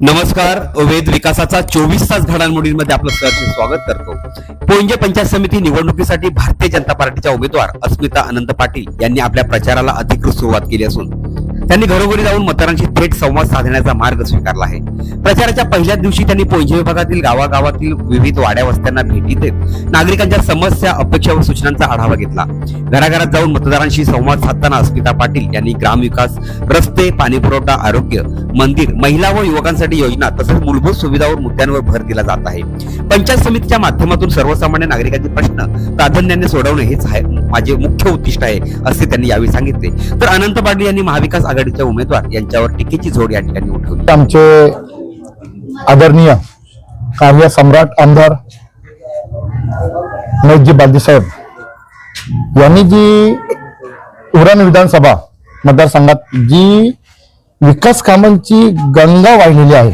नमस्कार वेद विकासाचा चोवीस तास घडामोडींमध्ये आपलं सहर्ष स्वागत करतो. पोंजे पंचायत समिती निवडणुकीसाठी भारतीय जनता पार्टीच्या उमेदवार अस्मिता अनंत पाटील यांनी आपल्या प्रचाराला अधिकृत सुरुवात केली असून त्यांनी घरोघरी जाऊन मतदारांशी थेट संवाद साधण्याचा मार्ग स्वीकारला आहे. प्रचाराच्या पहिल्याच दिवशी त्यांनी पोंजे विभागातील गावागावातील विविध वाड्या वस्त्यांना भेटी देत नागरिकांच्या समस्या अपेक्षा व सूचनांचा आढावा घेतला. घराघरात जाऊन मतदारांशी संवाद साधताना अस्मिता पाटील यांनी ग्रामविकास रस्ते पाणीपुरवठा आरोग्य मंदिर महिला व युवकांसाठी योजना तसेच मूलभूत सुविधावर मुद्द्यांवर भर दिला जात आहे. पंचायत समितीच्या माध्यमातून सर्वसामान्य नागरिकांचे प्रश्न प्राधान्याने सोडवणे हेच आहे माझे मुख्य उद्दिष्ट आहे असे त्यांनी यावेळी सांगितले. तर अनंत पाटील यांनी महाविकास आघाडीच्या उमेदवार यांच्यावर टीकेची झोड या ठिकाणी उठवली. आमचे आदरणीय कार्य सम्राट आमदार नैजी बालजीसाहेब यांनी जी उरण विधानसभा मतदारसंघात जी विकास कामांची गंगा वाहिलेली आहे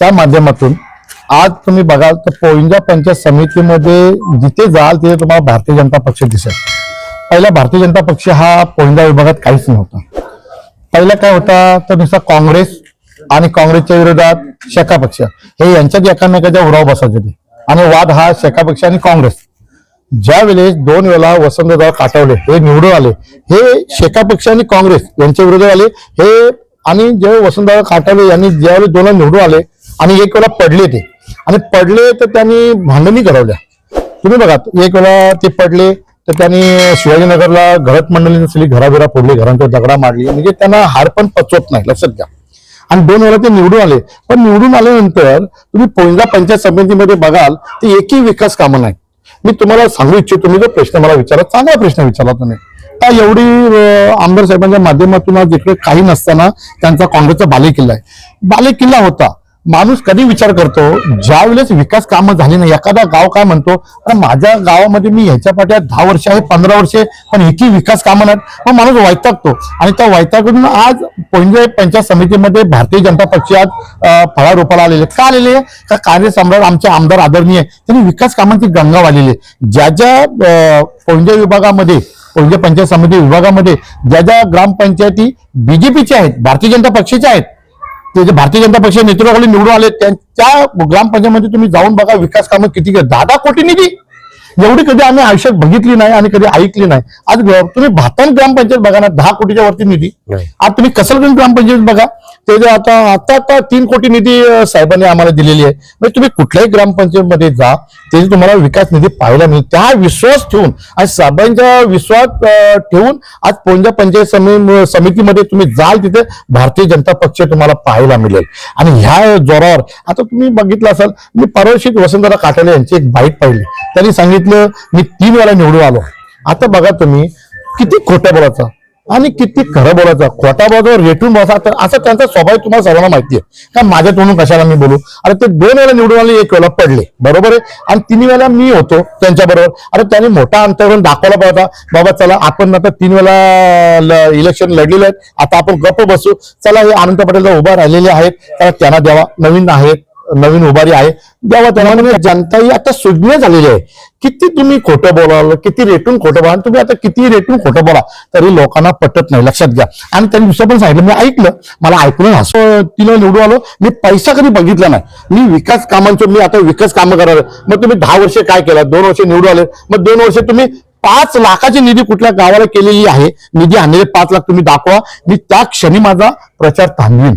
त्या माध्यमातून आज तुम्ही बघाल तर पोईंजा पंचायत समितीमध्ये जिथे जाल तिथे तुम्हाला भारतीय जनता पक्ष दिसेल. पहिला भारतीय जनता पक्ष हा पोविंदा विभागात काहीच नव्हता. पहिला काय होता तर नुसता काँग्रेस आणि काँग्रेसच्या विरोधात शेका पक्ष. हे यांच्यात एकामेकाच्या उराव बसायचे होते आणि वाद हा शेका पक्ष आणि काँग्रेस. ज्या वेळेस दोन वेळा वसंतराव काटवले हे निवडून आले हे शेका पक्ष आणि काँग्रेस यांच्या विरोधात आले हे आणि जेव्हा वसंतराव काटवले यांनी ज्यावेळेस दोन निवडून आले आणि एक वेळा पडले ते. आणि पडले तर त्यांनी भांडणी घडवल्या. तुम्ही बघा एक वेळा ते पडले तर त्यांनी शिवाजीनगरला घरत मंडळीने सगळी घराबिरा फोडली घरांच्या दगडा मारली. म्हणजे त्यांना हार पण पचवत नाही लक्षात घ्या. आणि दोन वेळा ते निवडून आले. पण निवडून आल्यानंतर तुम्ही पोंजा पंचायत समितीमध्ये बघाल ते एकही विकास कामं नाही मी तुम्हाला सांगू इच्छितो तुम्ही जो प्रश्न मला विचारला चांगला प्रश्न विचारला तुम्ही. का एवढी आमदार साहेबांच्या माध्यमातून आज इकडे काही नसताना त्यांचा काँग्रेसचा बालेकिल्ला आहे. बालेकिल्ला होता. माणूस कधी विचार करतो ज्या वेळेस विकास कामं झाली नाही एखादा गाव काय म्हणतो अरे माझ्या गावामध्ये मी ह्याच्या पाठ्यात दहा वर्ष आहे पंधरा वर्षे पण इतकी विकास कामं नाहीत. मग माणूस वैतागतो. आणि त्या वैतागून आज पोंजे पंचायत समितीमध्ये भारतीय जनता पक्षात आज अं, फळारोपाला आलेले. का आलेले? का कार्य सम्राट आमचे आमदार आदरणीय त्यांनी विकास कामांची गंगा वाढलेली आहे. ज्या ज्या अं, पोंजे विभागामध्ये पोंजे पंचायत समिती विभागामध्ये ज्या ज्या ग्रामपंचायती बीजेपीच्या आहेत भारतीय जनता पक्षाच्या आहेत ते जे भारतीय जनता पक्ष नेतृत्वाखाली निवडून आले त्यांच्या ग्रामपंचायतमध्ये तुम्ही जाऊन बघा विकास कामं किती. दहा दहा कोटी निधी एवढी कधी आम्ही आयुष्यात बघितली नाही आणि कधी ऐकली नाही. आज तुम्ही भातान ग्रामपंचायत बघा ना दहा कोटीच्या वरती निधी. आज तुम्ही कसलगंज ग्रामपंचायत बघा. ते जे आता आता आता तीन कोटी निधी साहेबांनी आम्हाला दिलेली आहे. म्हणजे तुम्ही कुठल्याही ग्रामपंचायतमध्ये जा ते जे तुम्हाला विकास निधी पाहायला मिळेल त्या विश्वास ठेवून आणि साहेबांच्या विश्वास ठेवून आज पोंजा पंचायत समी- समितीमध्ये तुम्ही जाल तिथे भारतीय जनता पक्ष तुम्हाला पाहायला मिळेल. आणि ह्या जोरावर आता तुम्ही बघितलं असाल मी परवाशी वसंतराव काटाले यांची एक बाईट पाहिली. त्यांनी सांगितलं मी तीन वेळा निवडून आलो आता बघा तुम्ही किती खोट्या बोलायचा. आणि किती खरं बोलायचं? खोटा बाजूवर रेटून बसा तर असा त्यांचा स्वभाव तुम्हाला सर्वांना माहिती आहे का माझ्या तोंडून कशाला मी बोलू? अरे ते दोन वेळा निवडून आले एक वेळा पडले. बरोबर आहे? आणि तिन्ही वेळा मी होतो त्यांच्या बरोबर. अरे त्यांनी मोठा अंतरण दाखवला पाहिजे. बाबा चला आपण आता तीन वेळा इलेक्शन लढलेलं आहेत. आता आपण गप्प बसू. चला हे अनंत पटेल उभा राहिलेले आहेत. त्यांना द्यावा. नवीन आहेत. नवीन उभारी आहे. द्यावा त्यांना म्हणजे जनता ही आता सुज्ञ झालेली आहे. किती तुम्ही खोटं बोलाल किती रेटून खोटं बोला तुम्ही आता किती रेटून खोटं बोला तरी लोकांना पटत नाही लक्षात घ्या. आणि त्यांनी दुसरं पण सांगितलं मी ऐकलं मला ऐकून हसं तिला निवडून आलो मी पैसा कधी बघितला नाही. मी विकास कामांचं मी आता विकास कामं करणार मग तुम्ही दहा वर्ष काय केलं? दोन वर्ष निवडून आले. मग दोन वर्ष तुम्ही पाच लाखाची निधी कुठल्या गावाला केलेली आहे? निधी आणलेले पाच लाख तुम्ही दाखवा. मी त्या क्षणी माझा प्रचार थांबवीन.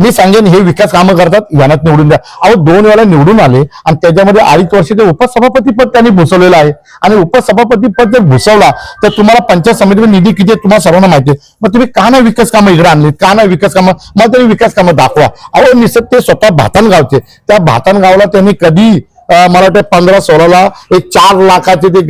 मी सांगेन हे विकास कामं करतात यानात निवडून द्या. अहो दोन वेळा निवडून आले आणि त्याच्यामध्ये अडीच वर्ष ते उपसभापती पद त्यांनी भुसवलेलं आहे. आणि उपसभापती पद जर भुसवला तर तुम्हाला पंचायत समितीमध्ये निधी किती आहे तुम्हाला सर्वांना माहिती आहे. मग तुम्ही का नाही विकास कामं इकडे आणली का नाही विकास कामं? मग तरी विकास कामं दाखवा. अहो निसत ते स्वतः भातानगावचे. त्या भातानगावला त्यांनी कधी मला वाटतं पंधरा सोळाला एक चार लाखाचे ते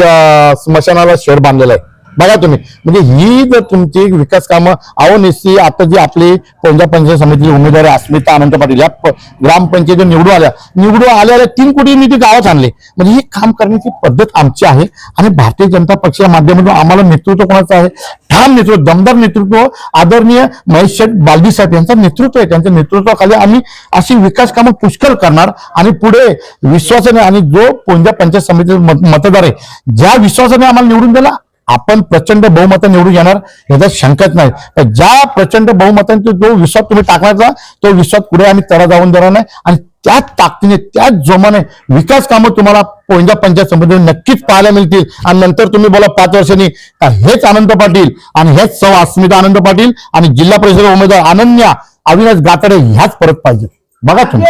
स्मशानाला शेड बांधलेलं आहे. बघा तुम्ही. म्हणजे ही जर तुमची विकास कामं अहो निश्चित आता जी आपली पंजाब पंचायत समितीची उमेदवार अस्मिता अनंत पाटील या प- ग्रामपंचायती निवडून आल्या. निवडून आल्या आल्या तीन कोटी निधी गावात आणले. म्हणजे ही काम करण्याची पद्धत आमची आहे. आणि भारतीय जनता पक्षाच्या माध्यमातून आम्हाला नेतृत्व कोणाचं आहे? ठाम नेतृत्व दमदार नेतृत्व आदरणीय महेश शेठ बालदी साहेब यांचं नेतृत्व आहे. त्यांच्या नेतृत्वाखाली आम्ही अशी विकास कामं पुष्कळ करणार. आणि पुढे विश्वासाने आणि जो पंजाब पंचायत समितीचा मत- मतदार आहे ज्या विश्वासाने आम्हाला निवडून दिला आपण प्रचंड बहुमत निवडून येणार याच्यात शंकाच नाही. पण ज्या प्रचंड बहुमतांचा जो विश्वास तुम्ही टाकण्याचा तो विश्वास पुढे आम्ही तरा जाऊन देणार नाही. आणि त्याच ताकदीने त्याच जोमाने विकास कामं तुम्हाला पोंजा पंचायत समितीमध्ये नक्कीच पाहायला मिळतील. आणि नंतर तुम्ही बोला पाच वर्षांनी हेच आनंद पाटील आणि हेच सौ अस्मिता आनंद पाटील आणि जिल्हा परिषद उमेदवार अनन्या अविनाश गातडे ह्याच परत पाहिजे बघा तुम्ही.